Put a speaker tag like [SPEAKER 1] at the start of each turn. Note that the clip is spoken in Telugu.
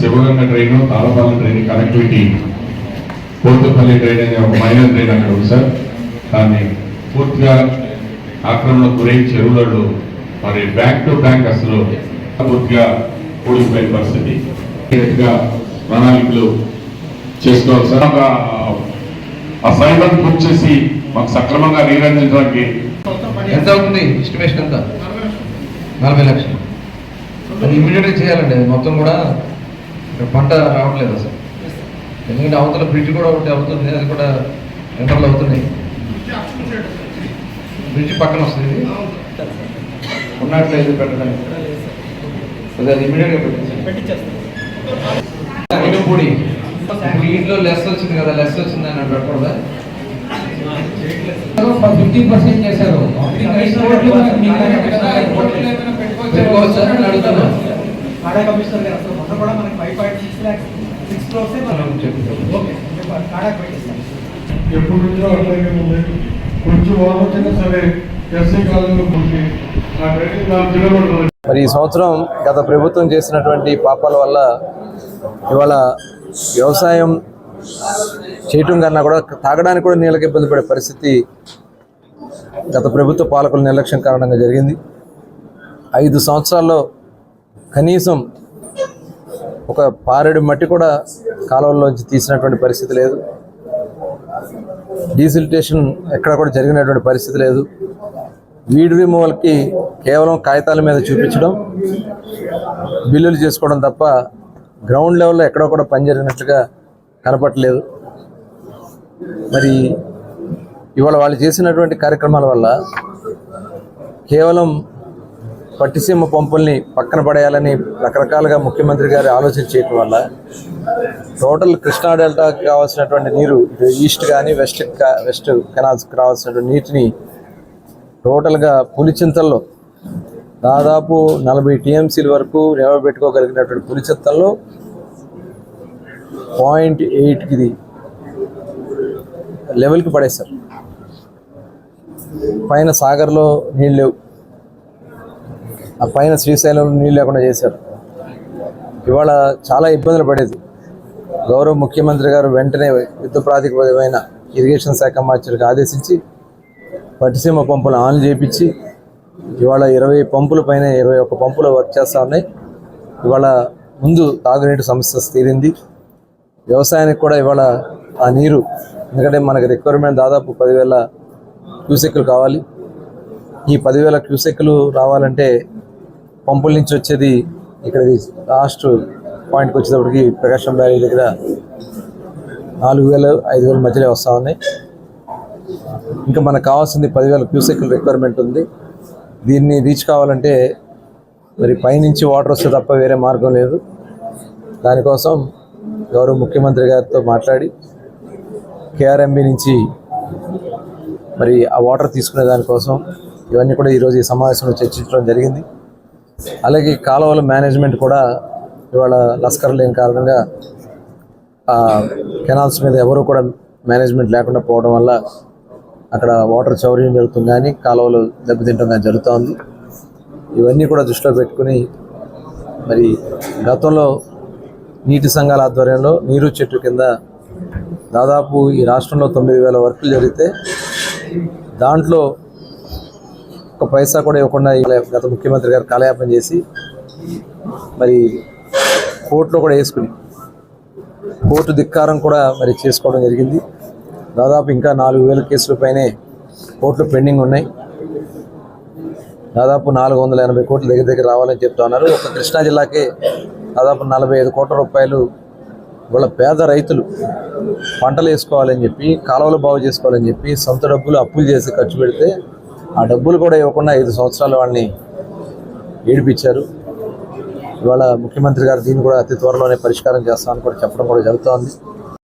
[SPEAKER 1] Sivaganga train Talapalem train connectivity Pothupalli train అనే ఒక మైనర్ ట్రైన్ అక్కడ ఉంది సార్. దాన్ని పూర్తిగా ఆక్రమణ గురై చెరువులలో మరి బ్యాంక్ టు బ్యాంక్ అసలు పూర్తిగా కూడిపోయిన పరిస్థితి. ప్రణాళికలు చేసుకోవాలి సార్. ఒక ఆ బుక్ చేసి మాకు సక్రమంగా నీరందించడానికి
[SPEAKER 2] ఎంత అవుతుంది ఎస్టిమేషన్ ఎంత? నలభై లక్షలు. అది ఇమీడియట్గా చేయాలండి. మొత్తం కూడా పంట రావట్లేదు అసలు. ఎందుకంటే అవతల బ్రిడ్జ్ కూడా ఒకటి అవుతుంది అది కూడా ఎంటర్లు అవుతున్నాయి. బ్రిడ్జ్ పక్కన వస్తుంది ఇది. ఉన్నట్లేదు పెట్టడానికి. అది ఇమీడియట్గా పూడి ఇప్పుడు ఇంట్లో లెస్ వచ్చింది కదా లెస్ వచ్చింది అని పెట్టకూడదా?
[SPEAKER 3] ఫిఫ్టీ పర్సెంట్ చేశారు.
[SPEAKER 2] పెట్టుకోవచ్చా అని అడుగుతున్నా
[SPEAKER 4] కాడా కమిషనర్ గారు అసలు మొన్న కూడా మనకి five point six lakhs six crores okay కాడా పెట్టిస్తాం
[SPEAKER 5] ఎప్పుడు నుంచో అట్లాగే ఉంది. కొంచెం వచ్చినా సరే ఎస్సీ కాలంలో పుట్టి ఆ ట్రైనింగ్ కిలోమీటర్లు
[SPEAKER 2] మరి ఈ సంవత్సరం గత ప్రభుత్వం చేసినటువంటి పాపాల వల్ల ఇవాళ వ్యవసాయం చేయటం కన్నా కూడా తాగడానికి కూడా నీళ్ళకి ఇబ్బంది పడే పరిస్థితి గత ప్రభుత్వ పాలకుల నిర్లక్ష్యం కారణంగా జరిగింది. ఐదు సంవత్సరాల్లో కనీసం ఒక పారెడు మట్టి కూడా కాలువల్లోంచి తీసినటువంటి పరిస్థితి లేదు. డీసిలిటేషన్ ఎక్కడ కూడా జరిగినటువంటి పరిస్థితి లేదు. వీడ్ రిమూవల్కి కేవలం కాగితాల మీద చూపించడం బిల్లులు చేసుకోవడం తప్ప గ్రౌండ్ లెవెల్లో ఎక్కడో కూడా పని జరిగినట్లుగా కనపట్లేదు మరి ఇవాళ వాళ్ళు చేసినటువంటి కార్యక్రమాల వల్ల కేవలం పట్టిసీమ పంపుల్ని పక్కన పడేయాలని రకరకాలుగా ముఖ్యమంత్రి గారు ఆలోచన చేయటం వల్ల టోటల్ కృష్ణా డెల్టాకి కావాల్సినటువంటి నీరు ఈస్ట్ కానీ వెస్ట్ వెస్ట్ కెనాల్స్కి రావాల్సినటువంటి నీటిని టోటల్గా పులిచింతల్లో దాదాపు నలభై టీఎంసీల వరకు నిలబెట్టుకోగలిగినటువంటి పులిచింతల్లో పాయింట్ ఎయిట్కి లెవెల్కి పడేశారు. పైన సాగర్లో నీళ్ళు లేవు. ఆ పైన శ్రీశైలంలో నీళ్ళు లేకుండా చేశారు. ఇవాళ చాలా ఇబ్బందులు పడేది. గౌరవ ముఖ్యమంత్రి గారు వెంటనే యుద్ధ ప్రాతిపదికమైన ఇరిగేషన్ శాఖ మంత్రికి ఆదేశించి పట్టిసీమ పంపులు ఆన్ చేయించి ఇవాళ ఇరవై పంపుల పైన ఇరవై ఒక్క పంపులు వర్క్ చేస్తూ ఉన్నాయి. ఇవాళ ముందు తాగునీటి సమస్య తీరింది. వ్యవసాయానికి కూడా ఇవాళ ఆ నీరు ఎందుకంటే మనకి రిక్వైర్మెంట్ దాదాపు పదివేల క్యూసెక్లు కావాలి. ఈ పదివేల క్యూసెక్లు రావాలంటే పంపుల నుంచి వచ్చేది ఇక్కడ లాస్ట్ పాయింట్కి వచ్చేటప్పటికి ప్రకాశం బ్యారేజ్ దగ్గర నాలుగు వేలు ఐదు వేల మధ్యలో వస్తూ ఉన్నాయి. ఇంకా మనకు కావాల్సింది పదివేల క్యూసెక్ల రిక్వైర్మెంట్ ఉంది. దీన్ని రీచ్ కావాలంటే మరి పైనుంచి వాటర్ వస్తే తప్ప వేరే మార్గం లేదు. దానికోసం గౌరవ ముఖ్యమంత్రి గారితో మాట్లాడి కేఆర్ఎంబి నుంచి మరి ఆ వాటర్ తీసుకునే దానికోసం ఇవన్నీ కూడా ఈరోజు ఈ సమావేశంలో చర్చించడం జరిగింది. అలాగే కాలువల మేనేజ్మెంట్ కూడా ఇవాళ లస్కర్ లేని కారణంగా కెనాల్స్ మీద ఎవరు కూడా మేనేజ్మెంట్ లేకుండా పోవడం వల్ల అక్కడ వాటర్ చౌర్యం జరుగుతుంది కానీ కాలువలు దెబ్బతింటం కానీ జరుగుతోంది. ఇవన్నీ కూడా దృష్టిలో పెట్టుకుని మరి గతంలో నీటి సంఘాల ఆధ్వర్యంలో నీరు చెట్టు కింద దాదాపు ఈ రాష్ట్రంలో తొమ్మిది వేల వర్కులు జరిగితే దాంట్లో ఒక పైసా కూడా ఇవ్వకుండా ఈ గత ముఖ్యమంత్రి గారు కాలయాపన చేసి మరి కోర్టులో కూడా వేసుకుని కోర్టు ధిక్కారం కూడా మరి చేసుకోవడం జరిగింది. దాదాపు ఇంకా నాలుగు వేల కేసుల పైనే కోర్టులు పెండింగ్ ఉన్నాయి. దాదాపు నాలుగు వందల ఎనభై కోట్ల దగ్గర దగ్గర రావాలని చెప్తా ఉన్నారు. ఒక కృష్ణా జిల్లాకే దాదాపు నలభై ఐదు కోట్ల రూపాయలు వాళ్ళ పేద రైతులు పంటలు వేసుకోవాలని చెప్పి కాలువలు బాగు చేసుకోవాలని చెప్పి సొంత డబ్బులు అప్పులు చేసి ఖర్చు పెడితే ఆ డబ్బులు కూడా ఇవ్వకుండా ఐదు సంవత్సరాలు వాళ్ళని ఏడిపించారు. ఇవాళ ముఖ్యమంత్రి గారు దీన్ని కూడా అతి త్వరలోనే పరిష్కారం చేస్తామని కూడా చెప్పడం కూడా జరుగుతోంది.